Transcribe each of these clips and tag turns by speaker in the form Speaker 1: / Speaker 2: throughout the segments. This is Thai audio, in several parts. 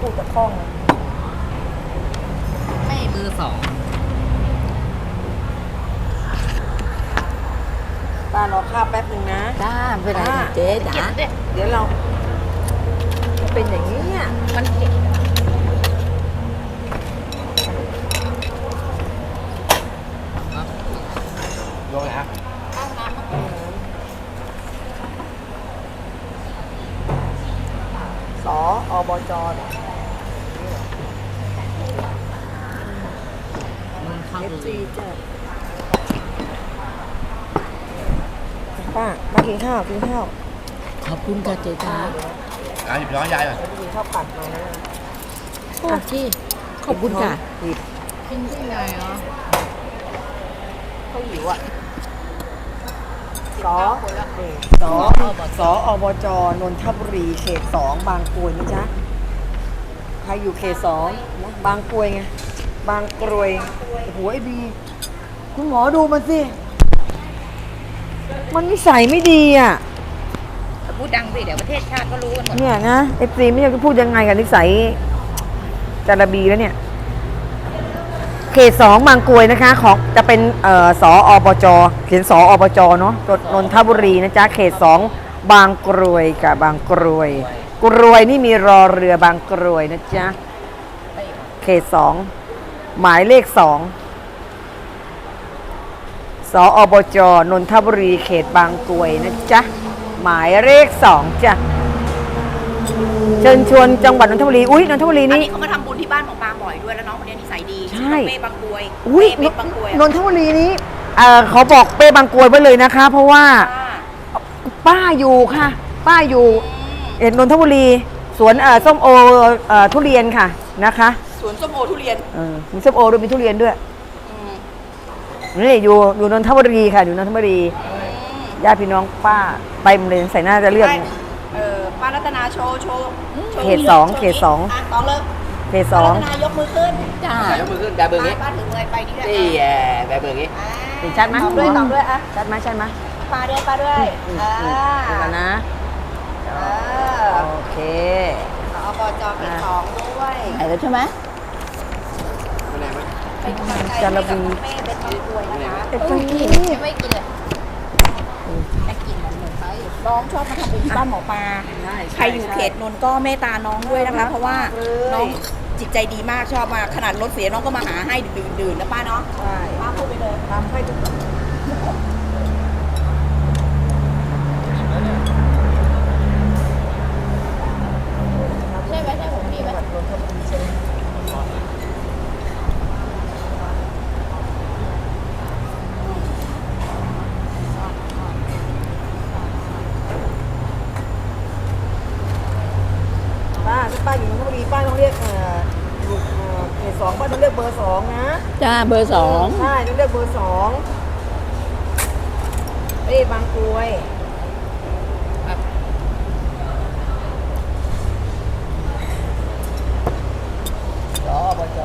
Speaker 1: พูดจะคล่อง
Speaker 2: ไม่เบอร์สอง
Speaker 1: ป้ารอข้าวแป๊บหนึ่งนะ
Speaker 3: จ้าไม่เป็นไรค่ะเจ๊จ๋า
Speaker 1: เดี๋ยวเรามันเป็นอย่างนี้อะ
Speaker 2: มันเผ็ด
Speaker 4: ลงเลยครับ
Speaker 2: ข้าวน้ำมัน
Speaker 1: สออบจเนี่ย
Speaker 2: มัน เข้า
Speaker 1: เอฟ
Speaker 2: เล
Speaker 1: ซี
Speaker 2: ย
Speaker 1: จ้ะป้ามากินข้าวกินข้าว
Speaker 3: ขอบคุณค่ะเจ๊จ๋า
Speaker 4: อะหยิบย้อนยายก่อน
Speaker 1: แล้วกินข้าวผัดมานะ
Speaker 3: โอเคขอบคุณค่ะ
Speaker 1: หยิบ
Speaker 2: กินที่ไหนอะ
Speaker 1: ข้าวหิวอะสอ
Speaker 2: คนละ
Speaker 1: นี่สอสออบจนนทบุรีเขตสองบางกรวยนะจ๊ะใครอยู่เขตสองนะบางกรวยไง บางกรวยโอ้โหไอ้บีคุณหมอดูมันสิ มันนิสัยไม่ดีอะ
Speaker 2: พูดดังสิเดี๋ยวประเทศชาติก็รู้กันหมด
Speaker 1: เนี่ยนะเอฟซีไม่รู้จะพูดยังไงกับนิสัยจาระบีแล้วเนี่ย เขตสองบางกรวยนะคะ ของจะเป็นเอ่อสออบจเขียนสออบจเนาะจดนนทบุรีนะจ๊ะเขตสองบางกรวยกับบางกรวย กรวยนี่มีรอเรือบางกรวยนะจ๊ะ เขตสอง หมายเลขสองสออบจนนทบุรีเขตบางกรวยนะจ๊ะ หมายเลขสองจ้ะ เชิญชวนจังหวัดนนทบุรีอุ้ยนนทบุรี
Speaker 5: อัน
Speaker 1: นี่
Speaker 5: นี้เขามาทำบุญที่บ้านของปาบ่อยด้วยแล้วน้องคนนี้นิสัยดี
Speaker 1: ใช่
Speaker 5: ชื่อน้องเป้บางกรวย
Speaker 1: อุ้ย
Speaker 5: เป้เป็นบางกรวย
Speaker 1: นนทบุรีนี้เอ่อเขาบอกเป้บางกรวยไว้เลยนะคะ เพราะว่า
Speaker 5: อ่า
Speaker 1: ป้าอยู่ค่ะ ป้าอยู่
Speaker 5: อืม
Speaker 1: เอ็ดนนทบุรีสวนเอ่อส้มโอเอ่อทุเรียนค่ะนะคะ
Speaker 5: สวนส้มโอทุเรียน
Speaker 1: เออมีส้มโอด้วยมีทุเรียนด้วย
Speaker 5: อืม
Speaker 1: นี่อยู่อยู่นนทบุรีค่ะ อยู่นนทบุรีญาติพี่น้องป้าไปหมดเลยใส่หน้าจะเลือก
Speaker 5: ได้เออป้ารัตนาโชว์โชว์โชว์
Speaker 1: เขตสอง
Speaker 5: โชว์
Speaker 1: เขตสอง
Speaker 5: อะต่อเลย
Speaker 1: เขตส
Speaker 5: ป้า
Speaker 1: อ
Speaker 5: รั
Speaker 1: ง
Speaker 5: ตนายกมือขึ้น
Speaker 3: จ้า
Speaker 4: อะยกมือขึ้นแบบเบอร์
Speaker 5: ป้า
Speaker 4: นี้
Speaker 5: ป้าถึงเลยไปนี่ด้วย
Speaker 4: นี่แย่แบบเบอร์นี้
Speaker 5: อ่า
Speaker 1: เห็นชัดไหม
Speaker 5: ตอบด้วยตอบด้วยอะ
Speaker 1: ชัดไหมชัดไหม
Speaker 5: ป้าด้วยป้าด้วย
Speaker 1: อืม
Speaker 5: อ่า
Speaker 1: อืมดูกันนะ
Speaker 5: เออ
Speaker 1: โอเค
Speaker 5: อบจเขตสองด้วย
Speaker 3: ไปแล้วใช่ไหม
Speaker 4: ไม่แน่ไหม
Speaker 5: เป็นกำลังใจ
Speaker 1: จาระ
Speaker 5: ให้
Speaker 1: บี
Speaker 5: กับน้องเป้เป็นบางกรวยนะคะ
Speaker 1: เอ็ดซี
Speaker 2: ไม่กินเลยแต่กินมันเหมือนไป
Speaker 5: น้องชอบมาทำบุญที่บ้านหมอปลาใครอยู่เขตนนท์ก็เมตตาน้องด้วยนะคะ เพราะว่าน้องจิตใจดีมากชอบมาขนาดรถเสียน้องก็มาหาให้ดื่นๆนะป้าเนาะ
Speaker 1: ใช่
Speaker 5: ป้าพูดไปเลย
Speaker 1: ทำให้ทุกคน
Speaker 2: ใช่ไหมใช่ผมมีไหม
Speaker 1: ป้าถ้าป้าอยู่นนทบุรีป้าต้องเรียกเอ่ออยู่เอ่อเขตสองป้าต้องเรียกเบอร์สองนะ
Speaker 3: จ้า เบอร์สอง
Speaker 1: ใช่ต้องเรียกเบอร์สองเอ้ยบางกรวย
Speaker 4: สอบจ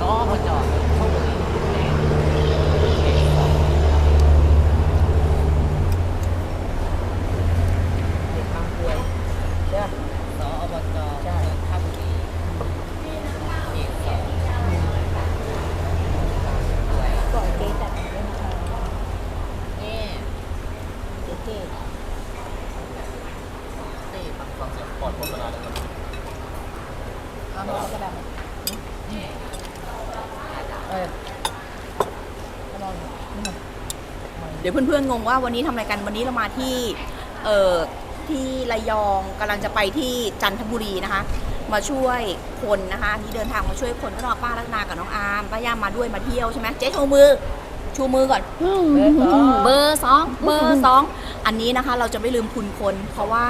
Speaker 2: ก็มาจอด
Speaker 1: เด็กบางกรวยใช่ปะ
Speaker 2: สออบจใช่ทับบุรีเขตสอง
Speaker 5: ก่อนเจ๊จัดด้วยนะคะ
Speaker 2: นี่
Speaker 5: เจ๊เจ๊
Speaker 2: นี่ฟังฟังเสียงก่อนโฆษณาเลยครับเอามาก็ได้ไหมเออ
Speaker 5: เดี๋ยวเพื่อนๆงงว่าวันนี้ทำอะไรกันวันนี้เรามาที่เอ่อที่ระยองกำลังจะไปที่จันทบุรีนะคะ มาช่วยคนนะคะที่เดินทางมาช่วยคนก็รอป้ารัตนากับน้องอาร์มป้าย่ามาด้วยมาเที่ยวใช่ไหมเจ๊ชูมือ ชูมือก่อน เบอร์สองเบอร์สองอันนี้นะคะเราจะไม่ลืมคุณคน เพราะว่า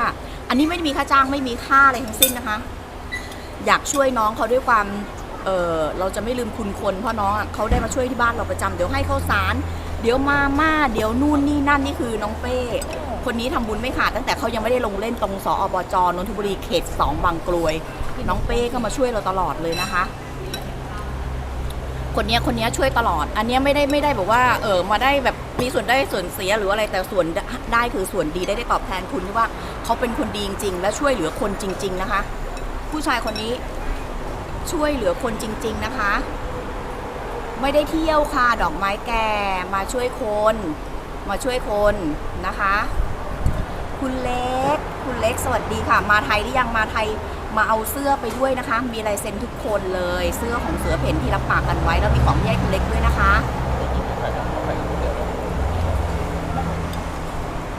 Speaker 5: อันนี้ไม่ได้มีค่าจ้างไม่มีค่าอะไรทั้งสิ้นนะคะ อยากช่วยน้องเขาด้วยความเออเราจะไม่ลืมคุณคน เพราะน้องอะเขาได้มาช่วยที่บ้านเราประจำเดี๋ยวให้ข้าวสาร เดี๋ยวมาม่าเดี๋ยวนู่นนี่นั่นนี่คือน้องเป้ คนนี้ทำบุญไม่ขาดตั้งแต่เขายังไม่ได้ลงเล่นตรงสอบจนนทบุรีเขตสองบางกลวย น้องเป้ก็มาช่วยเราตลอดเลยนะคะ คนเนี้ยคนเนี้ยช่วยตลอด อันเนี้ยไม่ได้ไม่ได้แบบว่าเออมาได้แบบมีส่วนได้ส่วนเสียหรืออะไรแต่ส่วนได้คือส่วนดีได้ได้ตอบแทนคุณที่ว่าเขาเป็นคนดีจริง ๆ และช่วยเหลือคนจริง ๆ นะคะ ผู้ชายคนนี้ช่วยเหลือคนจริง ๆ นะคะ ไม่ได้เที่ยวค่ะ ดอกไม้แก่มาช่วยคน มาช่วยคนนะคะ คุณเล็ก คุณเล็กสวัสดีค่ะ มาไทยหรือยังมาไทยมาเอาเสื้อไปด้วยนะคะ มีลายเซ็นทุกคนเลย เสื้อของเสือเพ่นที่รับปากกันไว้ แล้วมีของที่ให้คุณเล็กด้วยนะคะ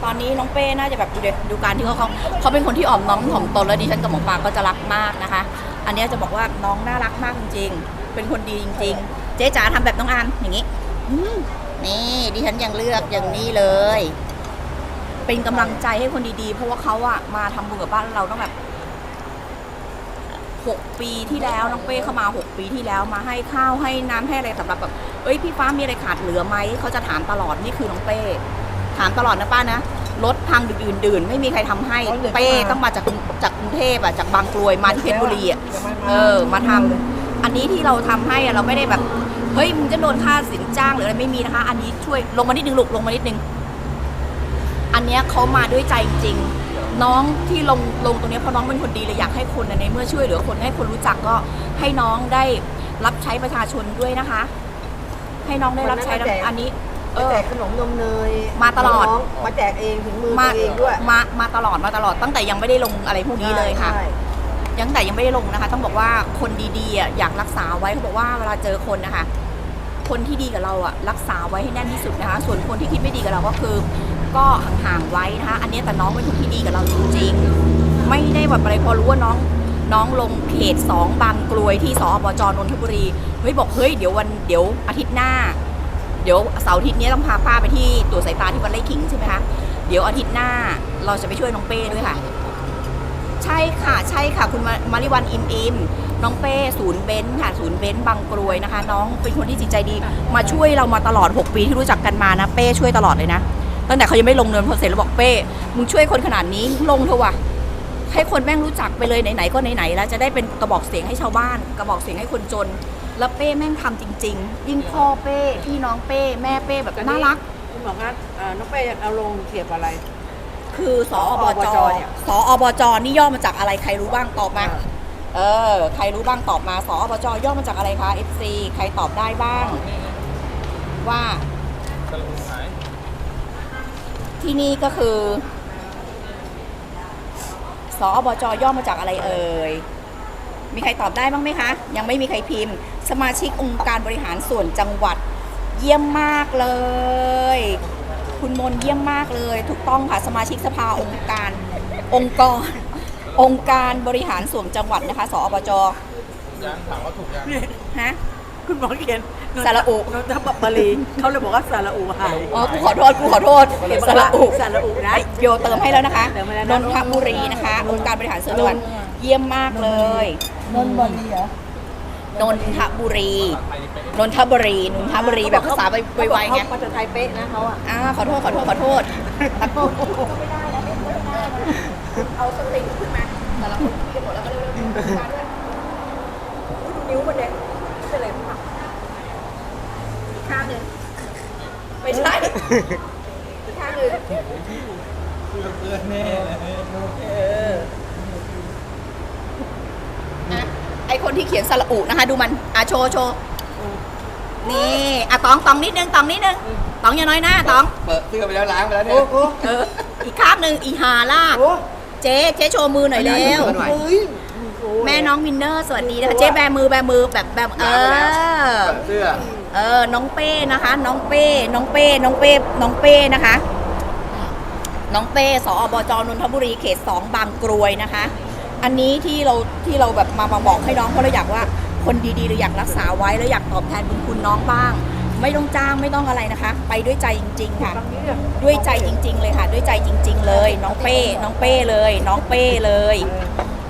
Speaker 5: ตอนนี้น้องเป้น่าจะแบบดูเด็ดูการที่เขาเขาเขาเป็นคนที่อ่อมน้อมถ่อมตนแล้วดิฉันกับหมอปลาก็จะรักมากนะคะ อันนี้จะบอกว่าน้องน่ารักมากจริงๆ เป็นคนดีจริง ๆ เจ๊จ๋าทำแบบน้องอานอย่างนี้อืมนี่ดิฉันยังเลือกอย่างนี้เลย เป็นกำลังใจให้คนดีๆ เพราะว่าเขาอะมาทำบุญกับบ้านเราต้องแบบหกปีที่แล้วน้องเป้เข้ามาหกปีที่แล้วมาให้ข้าวให้น้ำให้อะไรสำหรับแบบเอ้ยพี่ฟ้ามีอะไรขาดเหลือไหมเขาจะถามตลอดนี่คือน้องเป้ถามตลอดนะป้านะรถทางดื่นๆไม่มีใครทำให้เป้ต้องมาจากกรุงจากกรุงเทพอะจากบางกรวยมาที่เพชรบุรีอะเออมาทำอันนี้ที่เราทำให้อะเราไม่ได้แบบ เฮ้ยมึงจะโดนค่าสินจ้างหรืออะไรไม่มีนะคะ อันนี้ช่วยลงมานิดนึงลูกลงมานิดนึง อันเนี้ยเขามาด้วยใจจริงๆน้องที่ลงลงตรงเนี้ยเพราะน้องเป็นคนดีเลยอยากให้คนอะในเมื่อช่วยเหลือคนให้คนรู้จักก็ให้น้องได้รับใช้ประชาชนด้วยนะคะ ให้น้องได้รับใช้แล้วอันนี้ เออ
Speaker 1: แจกขนมนมเนย
Speaker 5: มาตลอด
Speaker 1: น้งมาแจกเองถึงมือ
Speaker 5: มา
Speaker 1: ตัวเองด้วย
Speaker 5: มามาตลอดมาตลอดตั้งแต่ยังไม่ได้ลงอะไรพวกนี้เลยค่ะ
Speaker 1: ใช่
Speaker 5: ยังแต่ยังไม่ได้ลงนะคะ ต้องบอกว่าคนดีๆอะอยากรักษาไว้เขาบอกว่าเวลาเจอคนนะคะ คนที่ดีกับเราอะรักษาไว้ให้แน่นที่สุดนะคะ ส่วนคนที่คิดไม่ดีกับเราก็คือ ก็ห่างๆไว้นะคะ อันนี้แต่น้องเป็นคนที่ดีกับเราจริงๆ ไม่ได้แบบอะไรพอรู้ว่าน้องน้องลงเขตสองบางกลวยที่สอบจนนทบุรีเฮ้ยบอกเฮ้ยเดี๋ยววันเดี๋ยวอาทิตย์หน้า เดี๋ยวเสาร์อาทิตย์นี้ต้องพาป้าไปที่ตรวจสายตาที่วัดไร่ขิงใช่ไหมคะเดี๋ยวอาทิตย์หน้าเราจะไปช่วยน้องเป้ด้วยค่ะ ใช่ค่ะ ใช่ค่ะ คุณมามาริวันอิมอิมน้องเป้ศูนย์เบนซ์ค่ะศูนย์เบนซ์บางกรวยนะคะ น้องเป็นคนที่จิตใจดี มาช่วยเรามาตลอด 6 ปีที่รู้จักกันมานะเป้ช่วยตลอดเลยนะตั้งแต่เขายังไม่ลงเนินพอเสร็จแล้วบอกเป้มึงช่วยคนขนาดนี้ลงเถอะว่ะให้คนแม่งรู้จักไปเลยไหนๆก็ไหนๆแล้วจะได้เป็นกระบอกเสียงให้ชาวบ้าน กระบอกเสียงให้คนจน แล้วเป้แม่งทำจริง ๆ ยิ่งพ่อเป้พี่น้องเป้แม่เป้แบบน่ารัก
Speaker 1: คุณหมอคะเอ่อน้องเป้เอาลงเสียบอะไร
Speaker 5: คือสอบจ
Speaker 1: สอบจเนี่ย
Speaker 5: สอบจนี่ย่อมาจากอะไรใครรู้บ้างตอบมา
Speaker 1: อ่า
Speaker 5: เออ ใครรู้บ้างตอบมาสอบจย่อมาจากอะไรคะ FC ใครตอบได้บ้าง ว่าที่นี่ก็คือสอบจย่อมาจากอะไรเอ่ย มีใครตอบได้บ้างไหมคะ ยังไม่มีใครพิมพ์ สมาชิกองค์การบริหารส่วนจังหวัด เยี่ยมมากเลย คุณมนเยี่ยมมากเลย ถูกต้องค่ะ สมาชิกสภาองค์การองค์กร องค์การบริหารส่วนจังหวัดนะคะ สอบจ
Speaker 2: ยังถามว่าถูกยัง
Speaker 5: ฮะ
Speaker 1: คุณหมอเขียน
Speaker 5: สระอุ
Speaker 1: นนทบุรีเขาเลยบอกว่าสระอุหาย
Speaker 5: อ๋อกูขอโทษกูขอโทษสระอุ
Speaker 1: สระอุนะ
Speaker 5: โยเติมให้แล้วนะคะ
Speaker 1: เติมให้แล้ว
Speaker 5: น
Speaker 1: นะ
Speaker 5: นทบุรีนะคะ องค์การบริหารส่วนจังหวัดเยี่ยมมากเลย
Speaker 3: นนท์บอลลีเหรอน
Speaker 5: นทบุรี
Speaker 2: ไทยเป๊ะ
Speaker 5: นนทบุรีนนทบุรีแบบภาษาไวๆไง
Speaker 1: เขาภาษาไทยเป๊ะนะเขาอะ
Speaker 5: อ่าขอโทษขอโทษขอโทษตะโกนเอาสติขึ้นมา แต่ละคนคุยนหมดแล้วก็เร็วๆมาด้วยอุ๊ยดูนิ้วมันเด็กเป็นอะไรบ้างอีกข้างหนึ่งไม่ใช่อีกข้างหนึ่ง
Speaker 2: เพื่อนเพื่อนแน่เลย
Speaker 5: อะไอคนที่เขียนสระอุนะคะ ดูมันอะโชว์โชว์นี่อะตองตองนิดนึงตองนิดนึงตองอย่าน้อยหน้าตอง
Speaker 4: เปิดเสื้อไปแล้วล้างไปแล้วเนี่ย
Speaker 5: เอออีกข้างหนึ่งอีหาล่าบ เจ๊เจ๊โชว์มือหน่อยเร็ว
Speaker 4: หน่อย
Speaker 5: แม่น้องมินเนอร์สวัสดีนะคะเจ๊แบมือแบมือแบบแบบเออ
Speaker 4: เปิดเสื้อ
Speaker 5: เออน้องเป้นะคะ น้องเป้น้องเป้น้องเป้น้องเป้นะคะ น้องเป้สอบจนนทบุรีเขตสองบางกรวยนะคะ อันนี้ที่เราที่เราแบบมามาบอกให้น้องเพราะเราอยากว่าคนดีๆเราอยากรักษาไว้แล้วอยากตอบแทนบุญคุณน้องบ้าง ไม่ต้องจ้างไม่ต้องอะไรนะคะ ไปด้วยใจจริง ๆ ค่ะ ด้วยใจจริง ๆ เลยค่ะ ด้วยใจจริง ๆ เลย น้องเป้ น้องเป้เลย น้องเป้เลย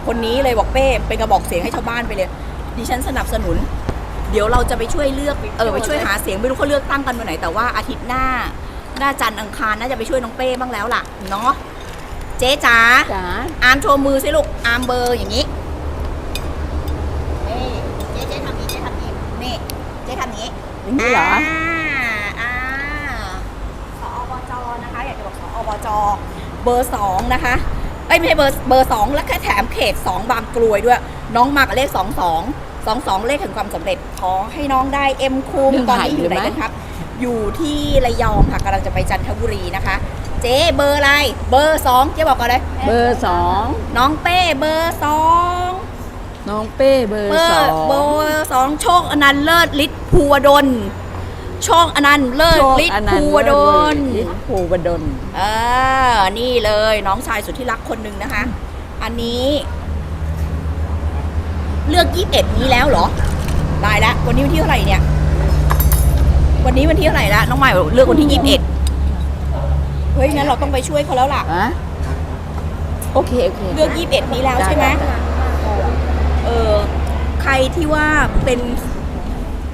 Speaker 5: คนนี้เลยบอกเป้เป็นกระบอกเสียงให้ชาวบ้านไปเลยดิฉันสนับสนุน เดี๋ยวเราจะไปช่วยเลือกเออไปช่วยหาเสียงไม่รู้เขาเลือกตั้งกันวันไหนแต่ว่าอาทิตย์หน้าหน้าจันทร์อังคารน่าจะไปช่วยน้องเป้บ้างแล้วล่ะเนาะเจ๊จ๋า
Speaker 3: จ๋า
Speaker 5: อาร์มโชว์มือสิลูกอาร์มเบอร์อย่างนี้นี่เจ๊เจ๊ทำนี้เจ๊ ทำนี้นี่เจ๊ทำนี้
Speaker 3: อย่างนี้เหรอ
Speaker 5: อ่าอ่าอบจเบอร์สองนะคะเอ้ยไม่ใช่เบอร์เบอร์สองแล้วแค่แถมเขตสองบางกลวยด้วย น้องมากับเลขสองสองสองสองเลขแห่งความสำเร็จขอให้น้องได้เอ็มคุ้ม
Speaker 3: เรื่อง
Speaker 5: ตอน
Speaker 3: ไข่
Speaker 5: นี้อยู่ไหน
Speaker 3: เลยไหม
Speaker 5: กันครับ อยู่ที่ระยองค่ะกำลังจะไปจันทบุรีนะคะ เจ๊เบอร์อะไร เบอร์สองเจ๊บอกก่อนเลย
Speaker 3: เบอร์สอง
Speaker 5: น้องเป้เบอร์สอง
Speaker 3: น้องเป้เบอร์
Speaker 5: เบอ
Speaker 3: สอ
Speaker 5: ร์
Speaker 3: ง
Speaker 5: เบอร์สองโชคอนันต์เลิศฤทธิ์ภูวดลโชคอนันต์เลิศฤทธิ์ภูวดล
Speaker 3: ฤทธิ์ภูวดล
Speaker 5: เออนี่เลยน้องชายสุดที่รักคนหนึ่งนะคะ อันนี้ เลือกยี่สิบเอ็ดนี้แล้วเหรอตายแล้ววันนี้วันที่เท่าไหร่เนี่ย วันนี้วันที่เท่าไหร่ละน้องใหม่บอกเลือกวันที่ยี่สิบเอ็ดเฮ้ยงั้นเราต้องไปช่วยเขาแล้วล่ะ
Speaker 3: อะโอเค โอเค
Speaker 5: เลือกยี่สิบเอ็ดนี้แล้วใช่ไหม เออใครที่ว่าเป็น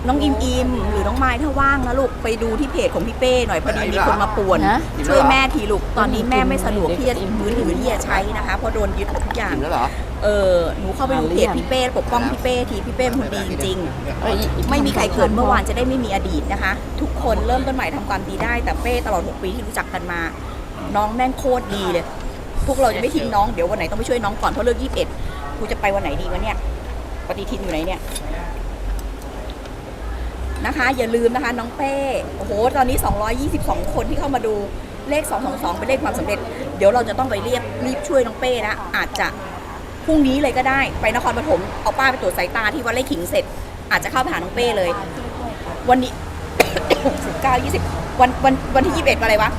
Speaker 5: น้องอิมอิมหรือน้องไม้ถ้าว่างนะลูกไปดูที่เพจของพี่เป้หน่อยพอดีมีคนมาป่วน
Speaker 3: ฮะ
Speaker 5: ช่วยแม่ทีลูกตอนนี้แม่ไม่สะดวกที่จะมือถือที่จะใช้นะคะเพราะโดนยึดหมดทุกอย่าง
Speaker 4: ถึงแล้วเหรอ
Speaker 5: เออหนูเข้าไปดูเพจพี่เป้ปกป้องพี่เป้ทีพี่เป้เป็นคนดีจริง
Speaker 3: เอ้ย
Speaker 5: ๆไม่มีใครเกิดเมื่อวานจะได้ไม่มีอดีตนะคะ ทุกคนเริ่มต้นใหม่ทำความดีได้ แต่เป้ตลอด 6 ปีที่รู้จักกันมา น้องแม่งโคตรดีเลย พวกเราจะไม่ทิ้งน้องเดี๋ยววันไหนต้องไปช่วยน้องก่อนเพราะเลิกยี่สิบเอ็ด กูจะไปวันไหนดีวะเนี่ย ปฏิทินอยู่ไหนเนี่ยนะคะอย่าลืมนะคะน้องเป้โอ้โหตอนนี้ 222 คนที่เข้ามาดูเลข 222 เป็นเลขความสำเร็จ เดี๋ยวเราจะต้องไปเรียกรีบช่วยน้องเป้นะ อาจจะพรุ่งนี้เลยก็ได้ ไปนครปฐมเอาป้าไปตรวจสายตาที่วัดไร่ขิงเสร็จ อาจจะเข้าไปหาน้องเป้เลย วันนี้ 19 20 วันวันวันที่ 21อะไรวะ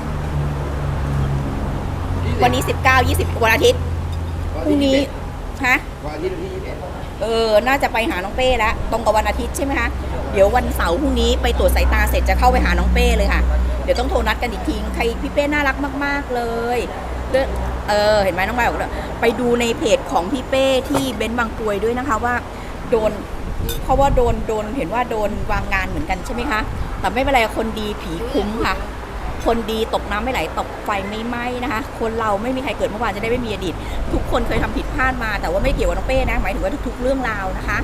Speaker 5: วันนี้ 19 20 วันอาทิตย์พรุ่งนี้ ฮะ
Speaker 4: วันอาที่ที่ยี่สิบเอ็ด
Speaker 5: เออ น่าจะไปหาน้องเป้แล้วตรงกับวันอาทิตย์ใช่ไหมคะ เดี๋ยววันเสาร์พรุ่งนี้ไปตรวจสายตาเสร็จจะเข้าไปหาน้องเป้เลยค่ะ เดี๋ยวต้องโทรนัดกันอีกทีใครพี่เป้น่ารักมาก ๆ เลยเด้อเออ เห็นไหมน้องใบบอกเลยไปดูในเพจของพี่เป้ที่เบนซ์บางกรวยด้วยนะคะว่าโดนเพราะว่าโดนโดนเห็นว่าโดนวางงานเหมือนกันใช่ไหมคะ แต่ไม่เป็นไรคนดีผีคุ้มค่ะ คนดีตกน้ำไม่ไหลตกไฟไม่ไหม้นะคะ คนเราไม่มีใครเกิดเมื่อวานจะได้ไม่มีอดีต ทุกคนเคยทำผิดพลาดมา แต่ว่าไม่เกี่ยวกับน้องเป้นะหมายถึงว่าทุก ๆ เรื่องราวนะคะ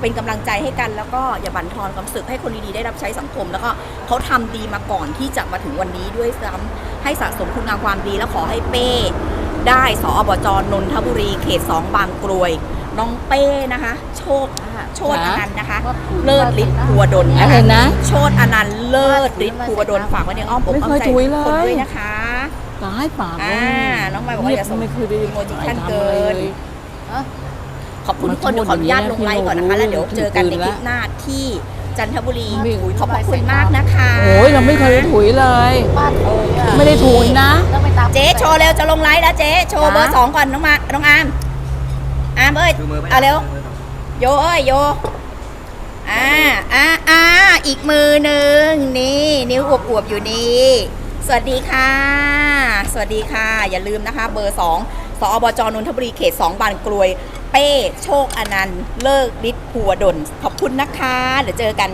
Speaker 5: เป็นกำลังใจให้กันแล้วก็อย่าบั่นทอนความสึกให้คนดีๆได้รับใช้สังคม แล้วก็เขาทำดีมาก่อนที่จะมาถึงวันนี้ด้วยซ้ำให้สะสมคุณงามความดีแล้วขอให้เป้ได้สอบจนนทบุรี เขตสองบางกรวย น้องเป้นะคะ โชคโชตอนันต์นะคะ เลิศฤทธิ์พัวดล
Speaker 3: อะไรนะ
Speaker 5: โชตอนันต์เลิศฤทธิ์ภูวดลฝากไว้ในอ้อมอก
Speaker 3: ไม่
Speaker 5: อ้อ
Speaker 3: เค
Speaker 5: ม
Speaker 3: ย
Speaker 5: ใจ
Speaker 3: ถุยเลย
Speaker 5: คนด้วยนะคะ
Speaker 3: ตายปาก
Speaker 5: อ่าน้องใบบอกว่าอย่าส่ง
Speaker 3: ไม่เคยได้
Speaker 5: อีโมจิขั้นเกิน
Speaker 3: ทำอะไรลย
Speaker 5: ขอบคุณทุกคนเดี๋ยวขออนุญาตลงไลฟ์ก่อนนะคะแล้วเดี๋ยวเจอกันในคลิปหน้าที่จันทบุรี
Speaker 3: ไม่
Speaker 5: ขอบพระคุณมากนะคะ
Speaker 3: โอ้ยเราไม่เคยถุยเลยไม่ได้ถุยนะ
Speaker 5: เจ๊โชว์เร็วจะลงไลฟ์แล้วเจ๊โชว์เบอร์
Speaker 3: จ้ะ
Speaker 5: สองก่อนน้องมาน้องอาร์มอามเอ้ย
Speaker 4: คือมือไม่
Speaker 5: เอาเร็วโยเอ้ยโยอ่าอ่าอ่าอีกมือหนึ่งนี่ นิ้วอวบๆอยู่นี่ สวัสดีค่ะ สวัสดีค่ะ อย่าลืมนะคะ เบอร์สองสอบจนนทบุรีเขตสองบานกลวย เป้ โชคอนันต์ เลิกฤทธิ์ภูวดลขอบคุณนะคะ เดี๋ยวเจอกัน